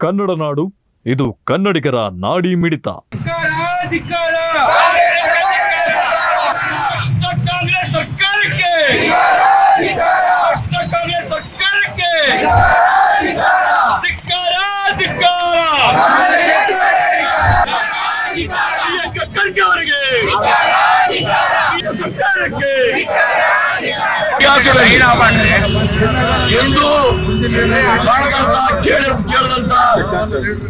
ಕನ್ನಡ ನಾಡು ಇದು ಕನ್ನಡಿಗರ ನಾಡಿ ಮಿಡಿತ. ಇತಿಹಾಸದ ಇತಿಹಾಸದಲ್ಲಿ ಎಂದು ಕೇಳದಂತ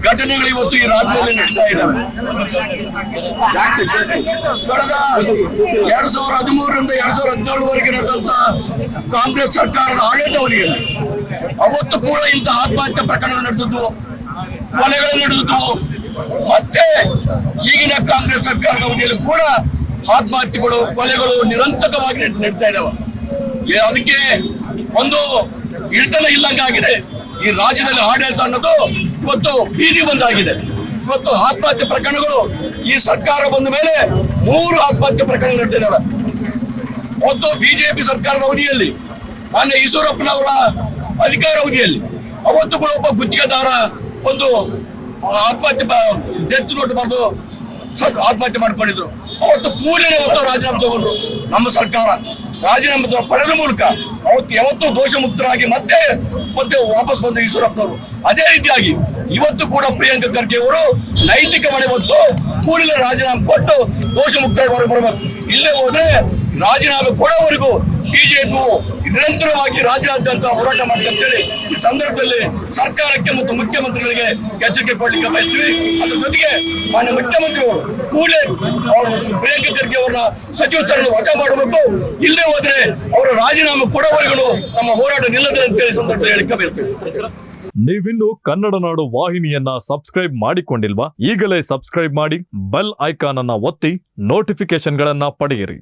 ಘಟನೆಗಳು ಇವತ್ತು ಈ ರಾಜ್ಯದಲ್ಲಿ ನಡೀತಾ ಇದ್ದಾವೆ. ಕಳೆದ ಎರಡ್ ಸಾವಿರದ ಹದಿಮೂರರಿಂದ ಎರಡ್ ಸಾವಿರದ ಹದಿನೇಳವರೆಗೆ ಕಾಂಗ್ರೆಸ್ ಸರ್ಕಾರದ ಆಡಳಿತ ಅವಧಿಯಲ್ಲಿ ಅವತ್ತು ಕೂಡ ಇಂತಹ ಆತ್ಮಹತ್ಯೆ ಪ್ರಕರಣ ನಡೆದದ್ದು, ಕೊಲೆಗಳು ನಡೆದದ್ದು, ಮತ್ತೆ ಈಗಿನ ಕಾಂಗ್ರೆಸ್ ಸರ್ಕಾರದ ಅವಧಿಯಲ್ಲಿ ಕೂಡ ಆತ್ಮಹತ್ಯೆಗಳು, ಕೊಲೆಗಳು ನಿರಂತರವಾಗಿ ನಡ್- ನಡೀತಾ ಇದಾವೆ ಅದಕ್ಕೆ ಒಂದು ಹಿಡಿತನ ಇಲ್ಲಂಗಾಗಿದೆ. ಈ ರಾಜ್ಯದಲ್ಲಿ ಆಡಳಿತ ಅನ್ನೋದು ಇವತ್ತು ಬೀದಿ ಬಂದಾಗಿದೆ. ಇವತ್ತು ಆತ್ಮಹತ್ಯೆ ಪ್ರಕರಣಗಳು ಈ ಸರ್ಕಾರ ಬಂದ ಮೇಲೆ ಮೂರು ಆತ್ಮಹತ್ಯೆ ಪ್ರಕರಣ ನಡೆದಿದ್ದಾವೆ. ಮತ್ತು ಬಿಜೆಪಿ ಸರ್ಕಾರದ ಅವಧಿಯಲ್ಲಿ, ಮಾನ್ಯ ಈಶ್ವರಪ್ಪನವರ ಅಧಿಕಾರ ಅವಧಿಯಲ್ಲಿ. ಅವತ್ತು ಕೂಡ ಒಬ್ಬ ಗುತ್ತಿಗೆದಾರ ಒಂದು ಆತ್ಮಹತ್ಯೆ ಡೆತ್ ನೋಟ್ ಸ- ಆತ್ಮಹತ್ಯೆ ಮಾಡ್ಕೊಂಡಿದ್ರು. ಅವತ್ತು ಕೂಡಲೇ ಅವತ್ತು ರಾಜೀನಾಮೆ ತಗೊಂಡ್ರು ನಮ್ಮ ಸರ್ಕಾರ. ರಾಜೀನಾಮೆ ಪಡೆದ ಮೂಲಕ ಅವತ್ತು ಯಾವತ್ತೂ ದೋಷ ಮುಕ್ತರಾಗಿ ಮತ್ತೆ ಮತ್ತೆ ವಾಪಸ್ ಬಂದ ಈಶ್ವರಪ್ಪನವರು. ಅದೇ ರೀತಿಯಾಗಿ ಇವತ್ತು ಕೂಡ ಪ್ರಿಯಾಂಕ ಖರ್ಗೆ ಅವರು ನೈತಿಕ ಮನೆ ಹೊತ್ತು ಕೂಡಲೇ ರಾಜೀನಾಮೆ ಕೊಟ್ಟು ದೋಷ ಮುಕ್ತರಾಗಿ ಹೊರಗೆ ಬರಬೇಕು. ಇಲ್ಲೇ ಹೋದ್ರೆ ರಾಜೀನಾಮೆ ಕೊಡೋವರೆಗೂ ಬಿಜೆಪಿ ನಿರಂತರವಾಗಿ ರಾಜ್ಯಾದ್ಯಂತ ಹೋರಾಟ ಅಂತ ಅಂತೇಳಿ ಈ ಸಂದರ್ಭದಲ್ಲಿ ಸರ್ಕಾರಕ್ಕೆ ಮತ್ತು ಮುಖ್ಯಮಂತ್ರಿಗಳಿಗೆ ಎಚ್ಚರಿಕೆ ಕೊಡ್ಲಿಕ್ಕೆ ಬಯಸ್ತೀವಿ. ಅದ್ರ ಜೊತೆಗೆ ಮಾನ್ಯ ಮುಖ್ಯಮಂತ್ರಿಗಳು ಕೂಡಲೇ ಅವರು ಪ್ರಿಯಾಂಕಾ ಖರ್ಗೆ ಅವರನ್ನ ಸಚಿವ ಸ್ಥಾನ ವಜಾ ಮಾಡಬೇಕು. ಇಲ್ಲೇ ಹೋದ್ರೆ ಅವರ ರಾಜೀನಾಮೆ ಕೊಡೋವರೆಗೂ ನಮ್ಮ ಹೋರಾಟ ನಿಲ್ಲದೆ ಅಂತೇಳಿ ಹೇಳಿ ಸಂದರ್ಭದಲ್ಲಿ ಹೇಳಿಕೆ ಬಯಸ್ತೀವಿ ನೀವಿನ್ನು ಕನ್ನಡ ನಾಡು ವಾಹಿನಿಯನ್ನ ಸಬ್ಸ್ಕ್ರೈಬ್ ಮಾಡಿಕೊಂಡಿಲ್ವಾ? ಈಗಲೇ ಸಬ್ಸ್ಕ್ರೈಬ್ ಮಾಡಿ, ಬೆಲ್ ಐಕಾನ್ ಅನ್ನ ಒತ್ತಿ ನೋಟಿಫಿಕೇಶನ್ಗಳನ್ನ ಪಡೆಯಿರಿ.